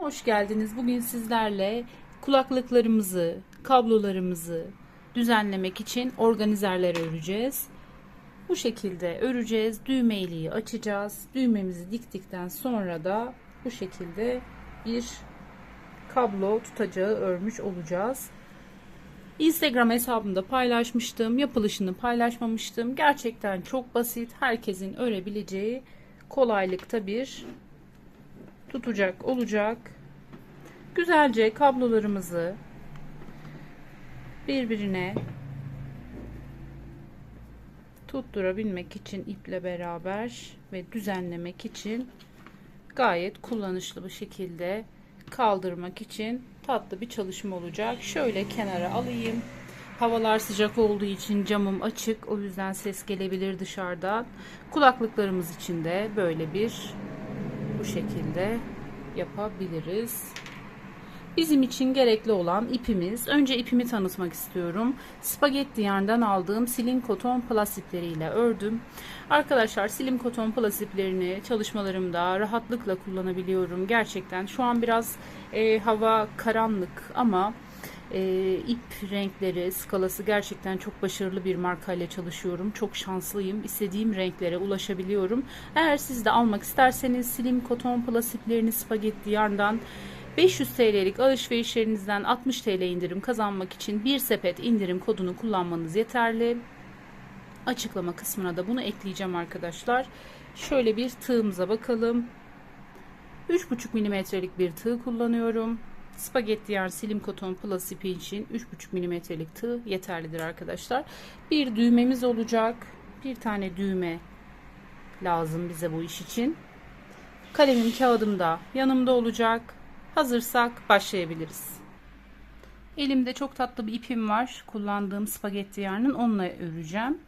Hoş geldiniz. Bugün sizlerle kulaklıklarımızı, kablolarımızı düzenlemek için organizerler öreceğiz. Bu şekilde öreceğiz. Düğme iliği açacağız. Düğmemizi diktikten sonra da bu şekilde bir kablo tutacağı örmüş olacağız. Instagram hesabımda paylaşmıştım. Yapılışını paylaşmamıştım. Gerçekten çok basit. Herkesin örebileceği kolaylıkta bir tutacak olacak. Güzelce kablolarımızı birbirine tutturabilmek için iple beraber ve düzenlemek için gayet kullanışlı bir şekilde kaldırmak için tatlı bir çalışma olacak. Şöyle kenara alayım. Havalar sıcak olduğu için camım açık. O yüzden ses gelebilir dışarıdan. Kulaklıklarımız için de böyle bir bu şekilde yapabiliriz. Bizim için gerekli olan ipimiz. Önce ipimi tanıtmak istiyorum. Spagetti yarndan aldığım silim koton plasipleriyle ördüm. Arkadaşlar silim koton plasiplerini çalışmalarımda rahatlıkla kullanabiliyorum. Gerçekten şu an biraz e, hava karanlık ama e, ip renkleri, skalası gerçekten çok başarılı bir markayla çalışıyorum. Çok şanslıyım. İstediğim renklere ulaşabiliyorum. Eğer siz de almak isterseniz silim koton plasiplerini spagetti yarndan 500 TL'lik alışverişlerinizden 60 TL indirim kazanmak için bir sepet indirim kodunu kullanmanız yeterli. Açıklama kısmına da bunu ekleyeceğim arkadaşlar. Şöyle bir tığımıza bakalım. 3,5 milimetrelik bir tığ kullanıyorum. Spagetti yarn silim koton plus ipi için 3,5 milimetrelik tığ yeterlidir arkadaşlar. Bir düğmemiz olacak. Bir tane düğme lazım bize bu iş için. Kalemim kağıdım da yanımda olacak. Hazırsak başlayabiliriz. Elimde çok tatlı bir ipim var. Kullandığım spagetti yarnın onunla öreceğim.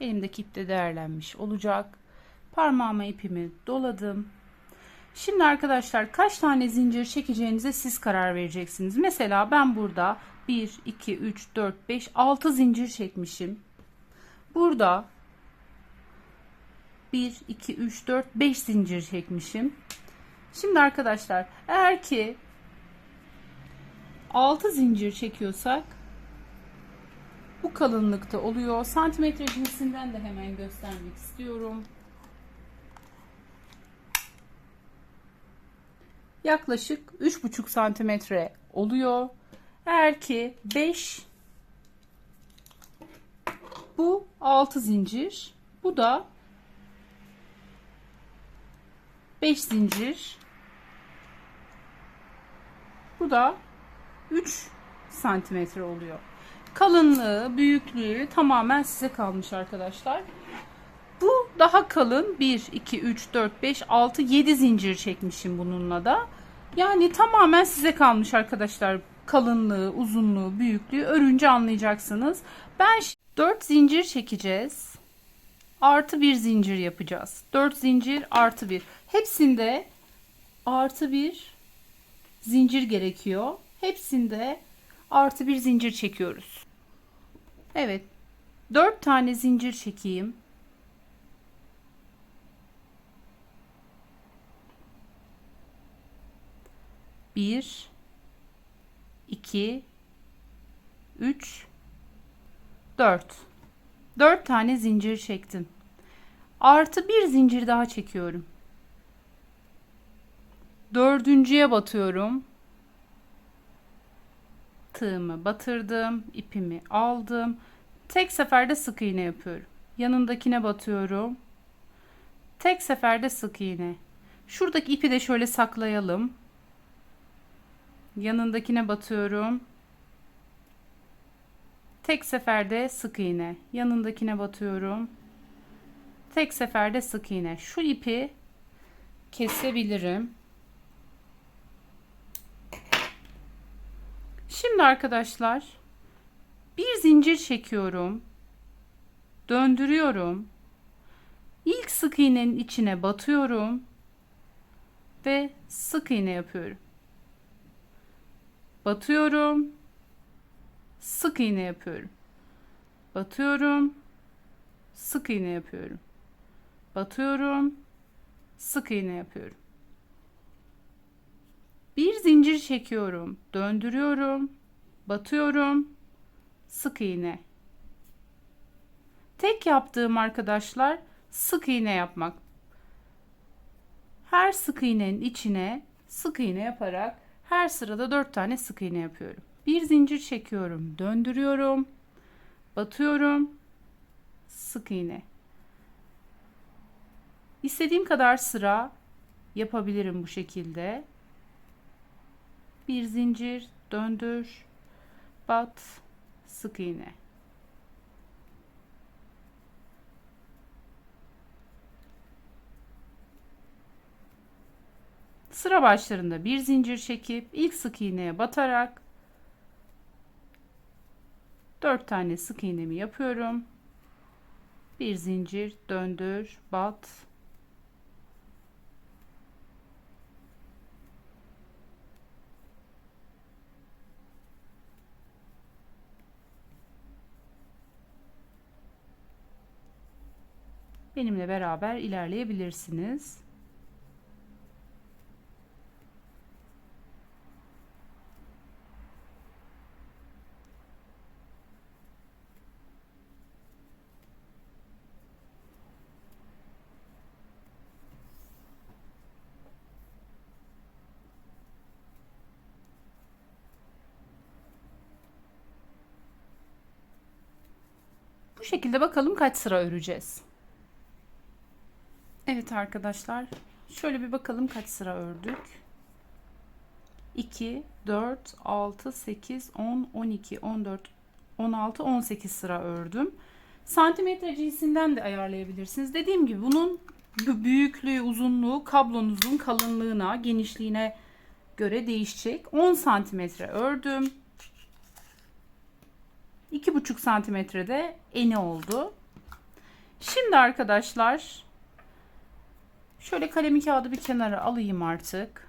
Elimdeki ip de değerlenmiş olacak. Parmağıma ipimi doladım. Şimdi arkadaşlar kaç tane zincir çekeceğinize siz karar vereceksiniz. Mesela ben burada 1, 2, 3, 4, 5, 6 zincir çekmişim. Burada 1, 2, 3, 4, 5 zincir çekmişim. Şimdi arkadaşlar eğer ki 6 zincir çekiyorsak bu kalınlıkta oluyor. Santimetre cinsinden de hemen göstermek istiyorum. Yaklaşık 3,5 santimetre oluyor. Eğer ki 5 bu 6 zincir. Bu da 5 zincir. Bu da 3 santimetre oluyor. Kalınlığı, büyüklüğü tamamen size kalmış arkadaşlar. Bu daha kalın. 1, 2, 3, 4, 5, 6, 7 zincir çekmişim bununla da. Yani tamamen size kalmış arkadaşlar. Kalınlığı, uzunluğu, büyüklüğü örünce anlayacaksınız. Ben 4 zincir çekeceğiz. Artı bir zincir yapacağız. 4 zincir artı bir. Hepsinde artı bir zincir gerekiyor. Hepsinde artı bir zincir çekiyoruz. Evet. 4 tane zincir çekeyim. Bir, iki, üç, dört. Dört tane zincir çektim. Artı bir zincir daha çekiyorum. Dördüncüye batıyorum. Tığımı batırdım. ipimi aldım. Tek seferde sık iğne yapıyorum. Yanındakine batıyorum. Tek seferde sık iğne. Şuradaki ipi de şöyle saklayalım. Yanındakine batıyorum. Tek seferde sık iğne. Yanındakine batıyorum. Tek seferde sık iğne. Şu ipi kesebilirim. Şimdi arkadaşlar bir zincir çekiyorum. Döndürüyorum. İlk sık iğnenin içine batıyorum ve sık iğne yapıyorum. Batıyorum. Sık iğne yapıyorum. Batıyorum. Sık iğne yapıyorum. Batıyorum. Sık iğne yapıyorum. Bir zincir çekiyorum, döndürüyorum, batıyorum, sık iğne. Tek yaptığım arkadaşlar sık iğne yapmak. Her sık iğnenin içine sık iğne yaparak her sırada 4 tane sık iğne yapıyorum. Bir zincir çekiyorum, döndürüyorum, batıyorum, sık iğne. İstediğim kadar sıra yapabilirim bu şekilde. Bir zincir, döndür, bat, sık iğne. Sıra başlarında bir zincir çekip ilk sık iğneye batarak 4 tane sık iğnemi yapıyorum. Bir zincir, döndür, bat. Benimle beraber ilerleyebilirsiniz. Şekilde bakalım kaç sıra öreceğiz. Evet arkadaşlar. Şöyle bir bakalım kaç sıra ördük. 2, 4, 6, 8, 10, 12, 14, 16, 18 sıra ördüm. Santimetre cinsinden de ayarlayabilirsiniz. Dediğim gibi bunun büyüklüğü, uzunluğu kablonuzun kalınlığına, genişliğine göre değişecek. 10 santimetre ördüm. 2,5 santimetrede eni oldu. Şimdi arkadaşlar şöyle kalemi kağıdı bir kenara alayım artık.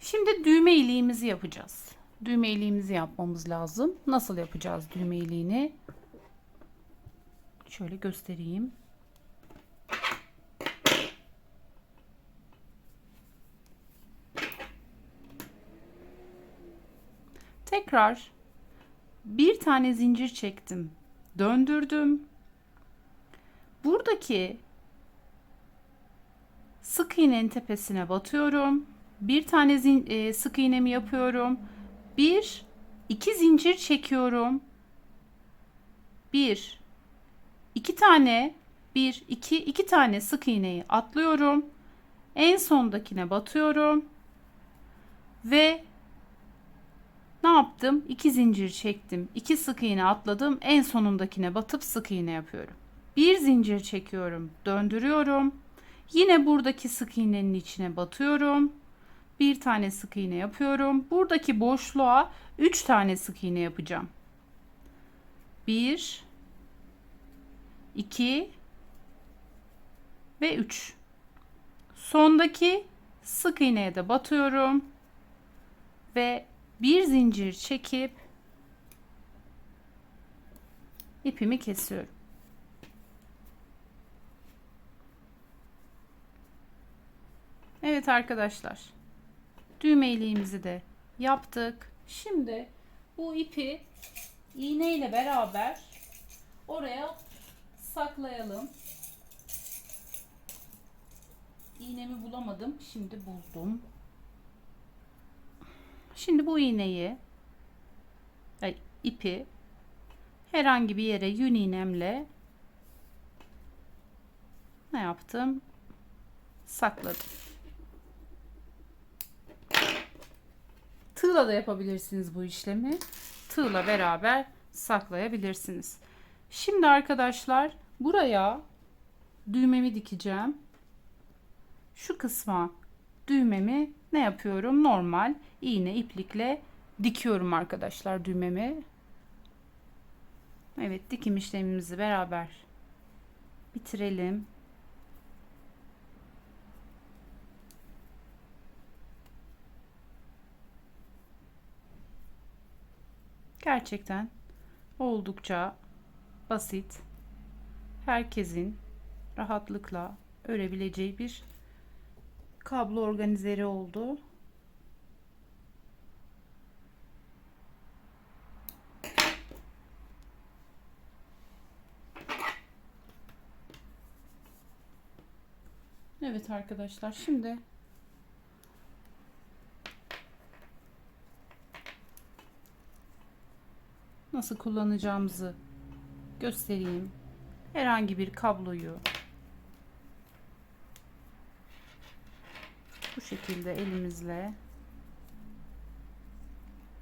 Şimdi düğme iliğimizi yapacağız. Düğme iliğimizi yapmamız lazım. Nasıl yapacağız düğme iliğini? Şöyle göstereyim. Tekrar bir tane zincir çektim. Döndürdüm. Buradaki sık iğnenin tepesine batıyorum. Bir tane zin, e, sık iğnemi yapıyorum. Bir, iki zincir çekiyorum. Bir, iki tane, bir, iki, iki tane sık iğneyi atlıyorum. En sondakine batıyorum. Ve ne yaptım? İki zincir çektim. iki sık iğne atladım. En sonundakine batıp sık iğne yapıyorum. Bir zincir çekiyorum. Döndürüyorum. Yine buradaki sık iğnenin içine batıyorum. Bir tane sık iğne yapıyorum. Buradaki boşluğa 3 tane sık iğne yapacağım. 1 2 ve 3. Sondaki sık iğneye de batıyorum ve bir zincir çekip ipimi kesiyorum. Evet arkadaşlar. Düğme iliğimizi de yaptık. Şimdi bu ipi iğne ile beraber oraya saklayalım. İğnemi bulamadım. Şimdi buldum. Şimdi bu iğneyi ay, ipi herhangi bir yere yün iğnemle ne yaptım? Sakladım. Tığla da yapabilirsiniz bu işlemi. Tığla beraber saklayabilirsiniz. Şimdi arkadaşlar buraya düğmemi dikeceğim. Şu kısma düğmemi ne yapıyorum? Normal iğne iplikle dikiyorum arkadaşlar düğmemi. Evet dikim işlemimizi beraber bitirelim. Gerçekten oldukça basit. Herkesin rahatlıkla örebileceği bir kablo organizeri oldu. Evet arkadaşlar şimdi nasıl kullanacağımızı göstereyim. Herhangi bir kabloyu şekilde elimizle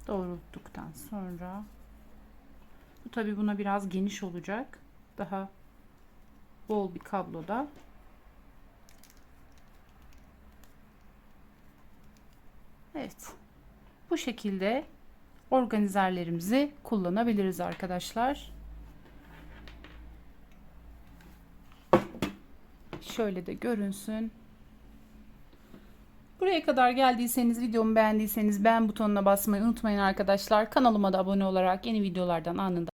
doğrulttuktan sonra bu tabi buna biraz geniş olacak. Daha bol bir kabloda Evet. Bu şekilde organizerlerimizi kullanabiliriz arkadaşlar. Şöyle de görünsün. Buraya kadar geldiyseniz, videomu beğendiyseniz beğen butonuna basmayı unutmayın arkadaşlar. Kanalıma da abone olarak yeni videolardan anında